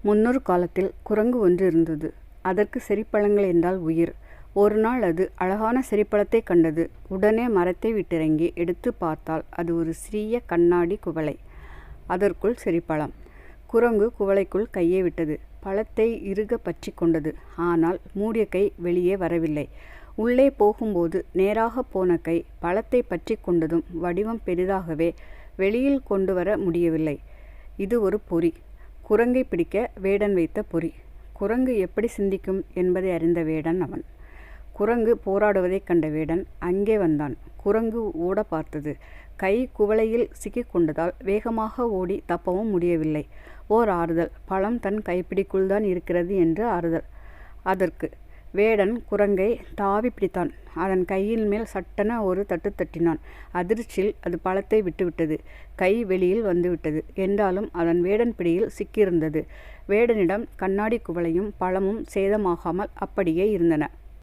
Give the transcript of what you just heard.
முன்னொரு காலத்தில் குரங்கு ஒன்று இருந்தது. அதற்கு செரிப்பழங்கள் என்றால் உயிர். ஒரு நாள் அது அழகான செரிப்பழத்தைக் கண்டது. உடனே மரத்தை விட்டிறங்கி எடுத்துப் பார்த்தால் அது ஒரு சிறிய கண்ணாடி குவளை. அதற்குள் செரிப்பழம். குரங்கு குவளைக்குள் கையை விட்டது. பழத்தை இறுகப் பற்றி கொண்டது. ஆனால் மூடிய கை வெளியே வரவில்லை. உள்ளே போகும்போது நேராகப் போன கை பழத்தைப் பற்றி கொண்டதும் வடிவம் பெரிதாகவே வெளியில் கொண்டு வர முடியவில்லை. இது ஒரு பொறி. குரங்கைப் பிடிக்க வேடன் வைத்த பொறி. குரங்கு எப்படி சிந்திக்கும் என்பதை அறிந்த வேடன் அவன். குரங்கு போராடுவதைக் கண்ட வேடன் அங்கே வந்தான். குரங்கு ஓட பார்த்தது. கை குவளையில் சிக்கிக்கொண்டதால் வேகமாக ஓடி தப்பவும் முடியவில்லை. ஓர் ஆறுதல். பழம் தன் கைப்பிடிக்குள்தான் இருக்கிறது என்று ஆறுதல். அதற்கு. வேடன் குரங்கை தாவி பிடித்தான். அதன் கையின் மேல் சட்டென ஒரு தட்டு தட்டினான். அதிர்ச்சியில் அது பழத்தை விட்டுவிட்டது. கை வெளியில் வந்துவிட்டது. என்றாலும் அதன் வேடன் பிடியில் சிக்கியிருந்தது. வேடனிடம் கண்ணாடி குவளையும் பழமும் சேதமாகாமல் அப்படியே இருந்தன.